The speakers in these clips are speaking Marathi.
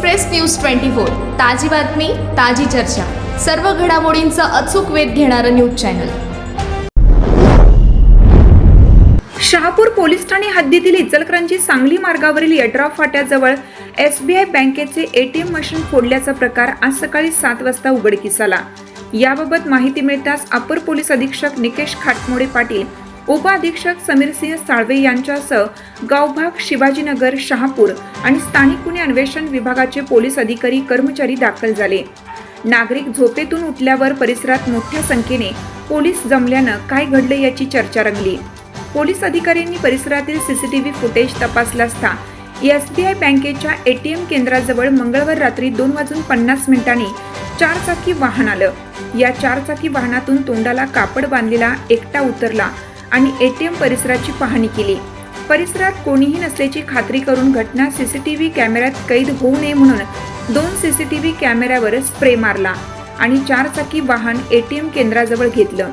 एक्सप्रेस न्यूज ट्वेंटी फोर ताजी बातमी ताजी चर्चा. सर्व घडामोडींचा अचूक वेध घेणारं न्यूज चॅनल. शहापूर पोलीस ठाणे हद्दीतील इचलकरंजी सांगली मार्गावरील यड्राव फाट्याजवळ एस बी आय बँकेचे एटीएम मशीन फोडल्याचा प्रकार आज सकाळी सात वाजता उघडकीस आला. याबाबत माहिती मिळताच अपर पोलीस अधीक्षक निकेश खाटमोडे पाटील उप अधीक्षक समीरसिंह साळवे यांच्यासह गावभाग शिवाजीनगर शहापूर आणि स्थानिक गुन्हे अन्वेषण विभागाचे पोलीस अधिकारी कर्मचारी दाखल झाले. नागरिक झोपेतून उठल्यावर परिसरात मोठ्या संख्येने पोलीस जमल्यानं काय घडलं याची चर्चा रंगली. पोलीस अधिकाऱ्यांनी परिसरातील सीसीटीव्ही फुटेज तपासला असता यस बी आय बँकेच्या एटीएम केंद्राजवळ मंगळवार रात्री दोन वाजून पन्नास मिनिटांनी चारचाकी वाहन आलं. या चारचाकी वाहनातून तोंडाला कापड बांधलेला एकटा उतरला. आणि ए टी एम परिसराची पाहणी केली. परिसरात कोणीही नसल्याची खात्री करून घटना सीसीटीव्ही कॅमेऱ्यात कैद होऊ नये म्हणून दोन सीसीटीव्ही कॅमेऱ्यावर स्प्रे मारला आणि चारचाकी वाहन एटीएम केंद्राजवळ घेतलं.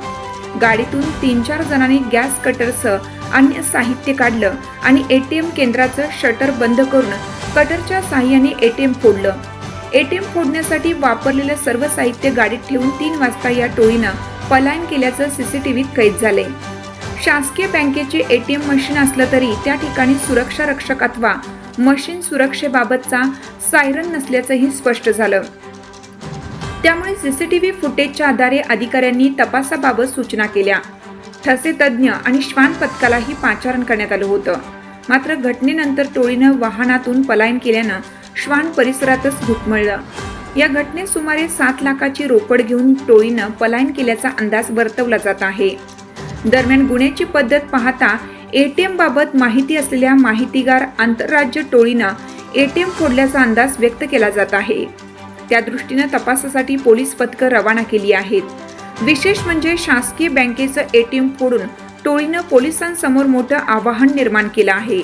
गाडीतून तीन चार जणांनी गॅस कटरसह अन्य साहित्य काढलं आणि एटीएम केंद्राचं शटर बंद करून कटरच्या साह्याने एटीएम फोडलं. एटीएम फोडण्यासाठी वापरलेलं सर्व साहित्य गाडीत ठेवून तीन वाजता या टोळीनं पलायन केल्याचं सीसीटीव्हीत कैद झालंय. शासकीय बँकेचे एटीएम मशीन असलं तरी त्या ठिकाणी सुरक्षा रक्षक अथवा मशीन सुरक्षेबाबतचा सायरन नसल्याचंही स्पष्ट झालं. त्यामुळे सीसीटीव्ही फुटेजच्या आधारे अधिकाऱ्यांनी तपासाबाबत सूचना केल्या. ठसे तज्ज्ञ आणि श्वान पथकालाही पाचारण करण्यात आलं होतं. मात्र घटनेनंतर टोळीनं वाहनातून पलायन केल्यानं श्वान परिसरातच घुटमळलं या घटनेत सुमारे सात लाखाची रोकड घेऊन टोळीनं पलायन केल्याचा अंदाज वर्तवला जात आहे. दरम्यान गुन्ह्याची पद्धत पाहता एटीएम बाबत माहिती असलेल्या माहितीगार आंतरराज्य टोळीनं एटीएम फोडल्याचा अंदाज व्यक्त केला जात आहे. त्या दृष्टीनं तपासासाठी पोलीस पथकं रवाना केली आहेत. विशेष म्हणजे शासकीय बँकेचं एटीएम फोडून टोळीनं पोलिसांसमोर मोठं आव्हान निर्माण केलं आहे.